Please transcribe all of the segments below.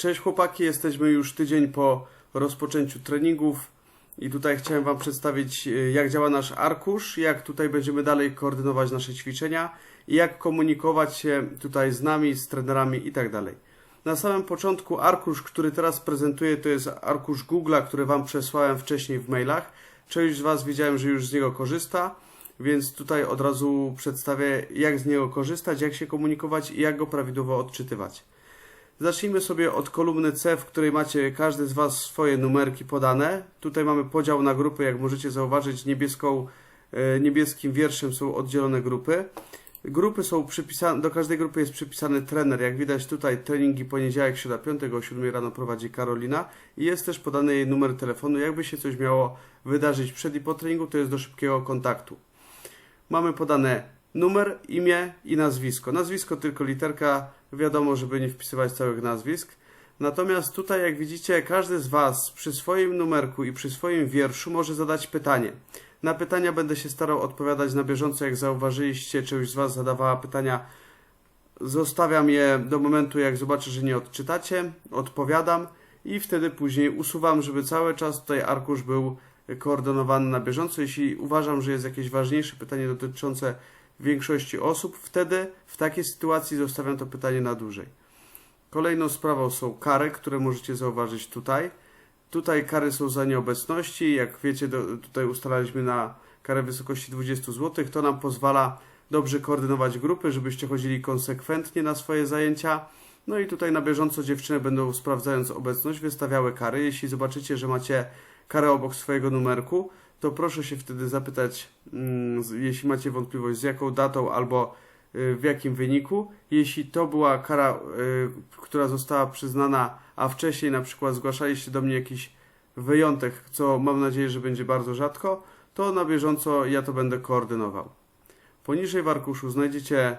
Cześć chłopaki, jesteśmy już tydzień po rozpoczęciu treningów i tutaj chciałem Wam przedstawić e, jak działa nasz arkusz, jak tutaj będziemy dalej koordynować nasze ćwiczenia i jak komunikować się tutaj z nami, z trenerami i tak dalej. Na samym początku arkusz, który teraz prezentuję, to jest arkusz Google'a, który Wam przesłałem wcześniej w mailach. Część z Was widziałem, że już z niego korzysta, więc tutaj od razu przedstawię jak z niego korzystać, jak się komunikować i jak go prawidłowo odczytywać. Zacznijmy sobie od kolumny C, w której macie każdy z Was swoje numerki podane. Tutaj mamy podział na grupy, jak możecie zauważyć, niebieską, e, niebieskim wierszem są oddzielone grupy. Grupy są przypisane, do każdej grupy jest przypisany trener. Jak widać tutaj treningi poniedziałek, środa, piątek o 7 rano prowadzi Karolina i jest też podany jej numer telefonu. Jakby się coś miało wydarzyć przed i po treningu, to jest do szybkiego kontaktu. Mamy podane numer, imię i nazwisko. Nazwisko tylko literka, wiadomo, żeby nie wpisywać całych nazwisk. Natomiast tutaj, jak widzicie, każdy z Was przy swoim numerku i przy swoim wierszu może zadać pytanie. Na pytania będę się starał odpowiadać na bieżąco, jak zauważyliście, część z Was zadawała pytania. Zostawiam je do momentu, jak zobaczę, że nie odczytacie, odpowiadam i wtedy później usuwam, żeby cały czas tutaj arkusz był koordynowany na bieżąco. Jeśli uważam, że jest jakieś ważniejsze pytanie dotyczące większości osób, wtedy w takiej sytuacji zostawiam to pytanie na dłużej. Kolejną sprawą są kary, które możecie zauważyć tutaj. Tutaj kary są za nieobecności. Jak wiecie, do, tutaj ustalaliśmy na karę wysokości 20 zł. To nam pozwala dobrze koordynować grupy, żebyście chodzili konsekwentnie na swoje zajęcia. No i tutaj na bieżąco dziewczyny będą sprawdzając obecność wystawiały kary. Jeśli zobaczycie, że macie karę obok swojego numerku, to proszę się wtedy zapytać, mm, jeśli macie wątpliwość, z jaką datą albo y, w jakim wyniku. Jeśli to była kara, y, która została przyznana, a wcześniej na przykład zgłaszaliście do mnie jakiś wyjątek, co mam nadzieję, że będzie bardzo rzadko, to na bieżąco ja to będę koordynował. Poniżej w arkuszu znajdziecie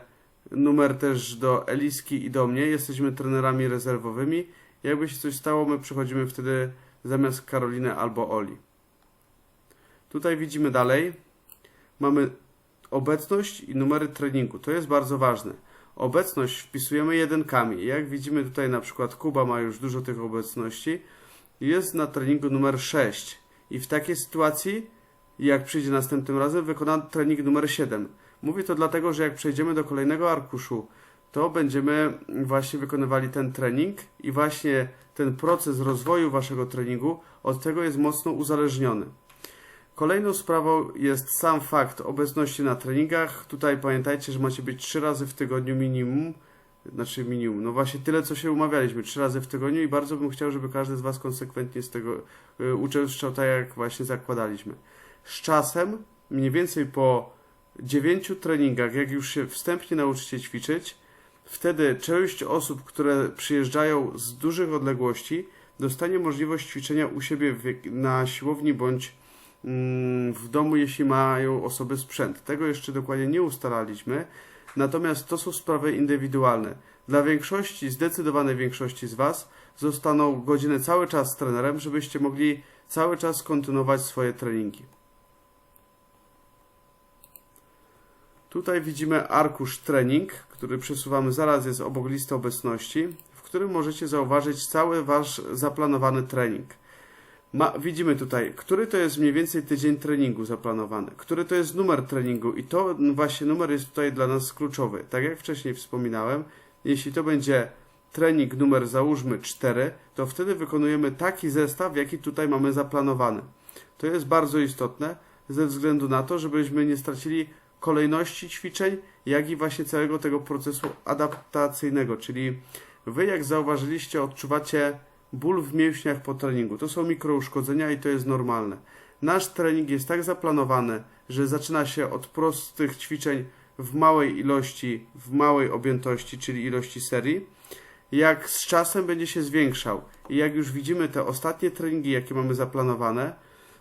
numer też do Eliski i do mnie. Jesteśmy trenerami rezerwowymi. Jakby się coś stało, my przychodzimy wtedy zamiast Karoliny albo Oli. Tutaj widzimy dalej, mamy obecność i numery treningu. To jest bardzo ważne. Obecność wpisujemy jedynkami. Jak widzimy tutaj na przykład Kuba ma już dużo tych obecności. Jest na treningu numer 6. I w takiej sytuacji, jak przyjdzie następnym razem, wykona trening numer 7. Mówię to dlatego, że jak przejdziemy do kolejnego arkuszu, to będziemy właśnie wykonywali ten trening i właśnie ten proces rozwoju waszego treningu od tego jest mocno uzależniony. Kolejną sprawą jest sam fakt obecności na treningach. Tutaj pamiętajcie, że macie być trzy razy w tygodniu minimum. Znaczy minimum, no właśnie tyle, co się umawialiśmy, trzy razy w tygodniu i bardzo bym chciał, żeby każdy z Was konsekwentnie z tego y, uczęszczał tak, jak właśnie zakładaliśmy. Z czasem, mniej więcej po dziewięciu treningach, jak już się wstępnie nauczycie ćwiczyć, wtedy część osób, które przyjeżdżają z dużych odległości, dostanie możliwość ćwiczenia u siebie na siłowni bądź w domu, jeśli mają osoby sprzęt. Tego jeszcze dokładnie nie ustalaliśmy, natomiast to są sprawy indywidualne. Dla większości, zdecydowanej większości z Was zostaną godziny cały czas z trenerem, żebyście mogli cały czas kontynuować swoje treningi. Tutaj widzimy arkusz trening, który przesuwamy zaraz, jest obok listy obecności, w którym możecie zauważyć cały Wasz zaplanowany trening. Ma, widzimy tutaj, który to jest mniej więcej tydzień treningu zaplanowany, który to jest numer treningu i to właśnie numer jest tutaj dla nas kluczowy. Tak jak wcześniej wspominałem, jeśli to będzie trening numer załóżmy 4, to wtedy wykonujemy taki zestaw, jaki tutaj mamy zaplanowany. To jest bardzo istotne ze względu na to, żebyśmy nie stracili kolejności ćwiczeń, jak i właśnie całego tego procesu adaptacyjnego, czyli wy jak zauważyliście odczuwacie ból w mięśniach po treningu. To są mikrouszkodzenia i to jest normalne. Nasz trening jest tak zaplanowany, że zaczyna się od prostych ćwiczeń w małej ilości, w małej objętości, czyli ilości serii. Jak z czasem będzie się zwiększał i jak już widzimy te ostatnie treningi, jakie mamy zaplanowane,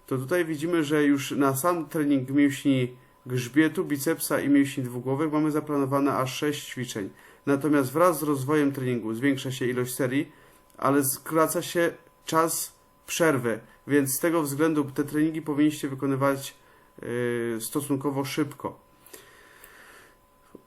to tutaj widzimy, że już na sam trening mięśni grzbietu, bicepsa i mięśni dwugłowych mamy zaplanowane aż 6 ćwiczeń. Natomiast wraz z rozwojem treningu zwiększa się ilość serii, ale skraca się czas przerwy, więc z tego względu te treningi powinniście wykonywać yy, stosunkowo szybko.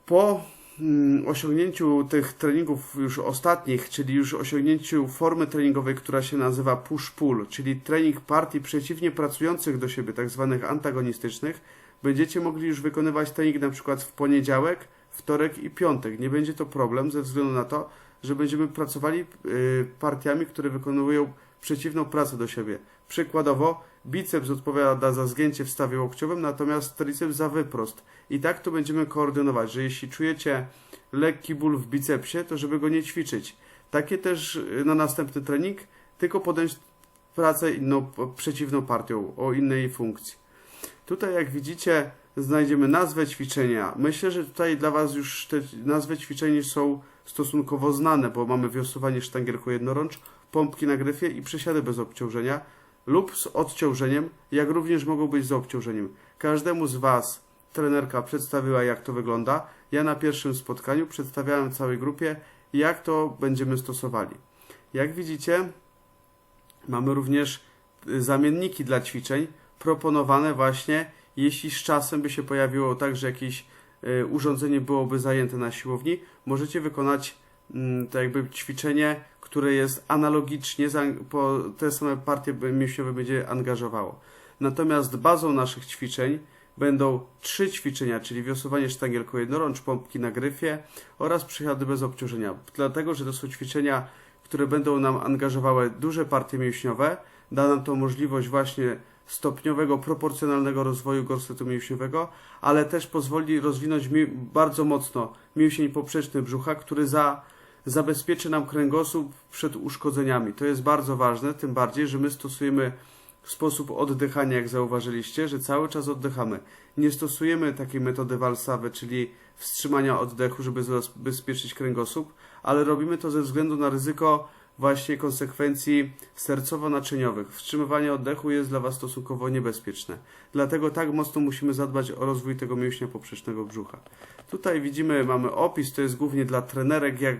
Po mm, osiągnięciu tych treningów już ostatnich, czyli już osiągnięciu formy treningowej, która się nazywa push-pull, czyli trening partii przeciwnie pracujących do siebie, tak zwanych antagonistycznych, będziecie mogli już wykonywać trening na przykład w poniedziałek, wtorek i piątek. Nie będzie to problem ze względu na to, że będziemy pracowali y, partiami, które wykonują przeciwną pracę do siebie. Przykładowo, biceps odpowiada za zgięcie w stawie łokciowym, natomiast triceps za wyprost. I tak to będziemy koordynować, że jeśli czujecie lekki ból w bicepsie, to żeby go nie ćwiczyć. Takie też y, na następny trening, tylko podjąć pracę inną, przeciwną partią, o innej funkcji. Tutaj jak widzicie znajdziemy nazwę ćwiczenia. Myślę, że tutaj dla Was już te nazwy ćwiczeń są stosunkowo znane, bo mamy wiosłowanie sztangierką jednorącz, pompki na gryfie i przysiady bez obciążenia lub z odciążeniem, jak również mogą być z obciążeniem. Każdemu z Was trenerka przedstawiła jak to wygląda. Ja na pierwszym spotkaniu przedstawiałem całej grupie jak to będziemy stosowali. Jak widzicie mamy również y, zamienniki dla ćwiczeń proponowane właśnie jeśli z czasem by się pojawiło tak, że jakieś urządzenie byłoby zajęte na siłowni, możecie wykonać mm, to jakby ćwiczenie, które jest analogicznie, po te same partie mięśniowe będzie angażowało. Natomiast bazą naszych ćwiczeń będą trzy ćwiczenia, czyli wiosłowanie sztangielką jednorącz, pompki na gryfie oraz przysiady bez obciążenia. Dlatego, że to są ćwiczenia, które będą nam angażowały duże partie mięśniowe, da nam to możliwość właśnie stopniowego, proporcjonalnego rozwoju gorsetu mięśniowego, ale też pozwoli rozwinąć bardzo mocno mięsień poprzeczny brzucha, który za, zabezpieczy nam kręgosłup przed uszkodzeniami. To jest bardzo ważne, tym bardziej, że my stosujemy sposób oddychania, jak zauważyliście, że cały czas oddychamy. Nie stosujemy takiej metody walsawy, czyli wstrzymania oddechu, żeby zabezpieczyć kręgosłup, ale robimy to ze względu na ryzyko właśnie konsekwencji sercowo-naczyniowych. Wstrzymywanie oddechu jest dla Was stosunkowo niebezpieczne. Dlatego tak mocno musimy zadbać o rozwój tego mięśnia poprzecznego brzucha. Tutaj widzimy, mamy opis, to jest głównie dla trenerek, jak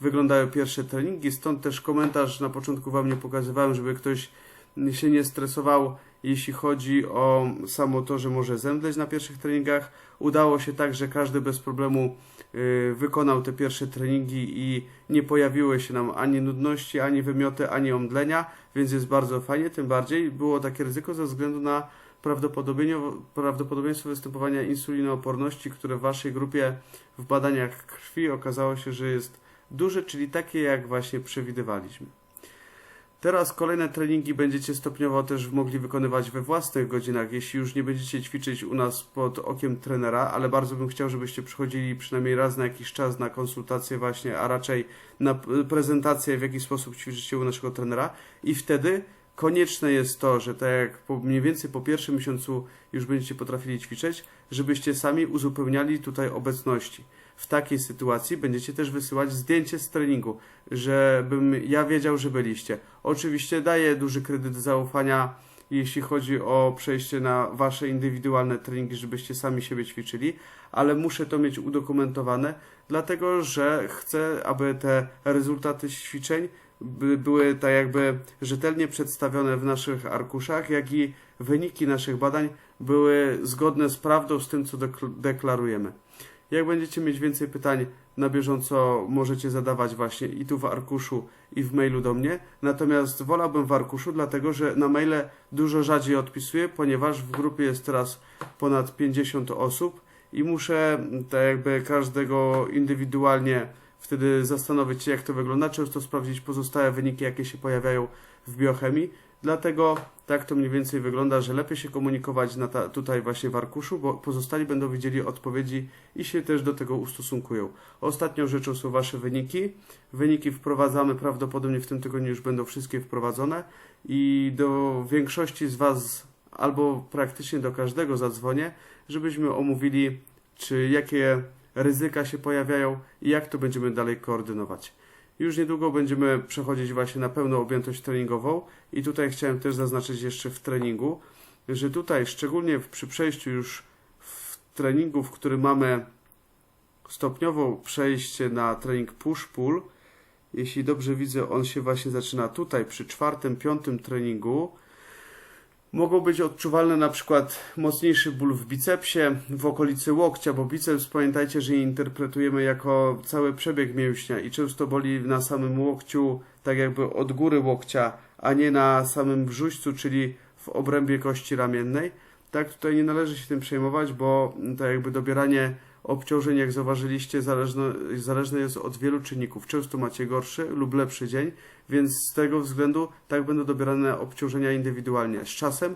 wyglądają pierwsze treningi, stąd też komentarz na początku Wam nie pokazywałem, żeby ktoś się nie stresował, jeśli chodzi o samo to, że może zemdleć na pierwszych treningach. Udało się tak, że każdy bez problemu y, wykonał te pierwsze treningi i nie pojawiły się nam ani nudności, ani wymioty, ani omdlenia, więc jest bardzo fajnie, tym bardziej było takie ryzyko ze względu na prawdopodobieństwo występowania insulinooporności, które w Waszej grupie w badaniach krwi okazało się, że jest duże, czyli takie jak właśnie przewidywaliśmy. Teraz kolejne treningi będziecie stopniowo też mogli wykonywać we własnych godzinach, jeśli już nie będziecie ćwiczyć u nas pod okiem trenera, ale bardzo bym chciał, żebyście przychodzili przynajmniej raz na jakiś czas na konsultację właśnie, a raczej na prezentację, w jaki sposób ćwiczycie u naszego trenera. I wtedy konieczne jest to, że tak jak po, mniej więcej po pierwszym miesiącu już będziecie potrafili ćwiczyć, żebyście sami uzupełniali tutaj obecności w takiej sytuacji będziecie też wysyłać zdjęcie z treningu, żebym ja wiedział, że byliście. Oczywiście daję duży kredyt zaufania, jeśli chodzi o przejście na wasze indywidualne treningi, żebyście sami siebie ćwiczyli, ale muszę to mieć udokumentowane, dlatego że chcę, aby te rezultaty ćwiczeń były tak jakby rzetelnie przedstawione w naszych arkuszach, jak i wyniki naszych badań były zgodne z prawdą, z tym, co deklarujemy. Jak będziecie mieć więcej pytań na bieżąco, możecie zadawać właśnie i tu w arkuszu, i w mailu do mnie. Natomiast wolałbym w arkuszu, dlatego że na maile dużo rzadziej odpisuję, ponieważ w grupie jest teraz ponad 50 osób i muszę tak jakby każdego indywidualnie wtedy zastanowić się, jak to wygląda, często sprawdzić pozostałe wyniki, jakie się pojawiają w biochemii. Dlatego tak to mniej więcej wygląda, że lepiej się komunikować ta, tutaj właśnie w arkuszu, bo pozostali będą widzieli odpowiedzi i się też do tego ustosunkują. Ostatnią rzeczą są Wasze wyniki. Wyniki wprowadzamy, prawdopodobnie w tym tygodniu już będą wszystkie wprowadzone i do większości z Was albo praktycznie do każdego zadzwonię, żebyśmy omówili, czy jakie ryzyka się pojawiają i jak to będziemy dalej koordynować. Już niedługo będziemy przechodzić właśnie na pełną objętość treningową i tutaj chciałem też zaznaczyć jeszcze w treningu, że tutaj szczególnie przy przejściu już w treningu, w którym mamy stopniowo przejście na trening push-pull, jeśli dobrze widzę, on się właśnie zaczyna tutaj przy czwartym, piątym treningu. Mogą być odczuwalne na przykład mocniejszy ból w bicepsie, w okolicy łokcia, bo biceps pamiętajcie, że interpretujemy jako cały przebieg mięśnia i często boli na samym łokciu, tak jakby od góry łokcia, a nie na samym brzuścu, czyli w obrębie kości ramiennej. Tak, tutaj nie należy się tym przejmować, bo tak jakby dobieranie obciążeń, jak zauważyliście, zależne, zależne jest od wielu czynników. Często macie gorszy lub lepszy dzień, więc z tego względu tak będą dobierane obciążenia indywidualnie. Z czasem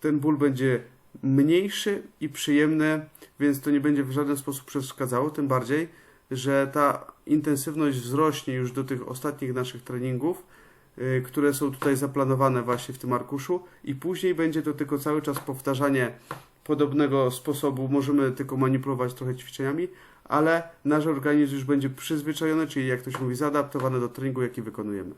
ten ból będzie mniejszy i przyjemny, więc to nie będzie w żaden sposób przeszkadzało, tym bardziej, że ta intensywność wzrośnie już do tych ostatnich naszych treningów, y, które są tutaj zaplanowane właśnie w tym arkuszu i później będzie to tylko cały czas powtarzanie podobnego sposobu, możemy tylko manipulować trochę ćwiczeniami, ale nasz organizm już będzie przyzwyczajony, czyli jak to się mówi, zaadaptowany do treningu, jaki wykonujemy.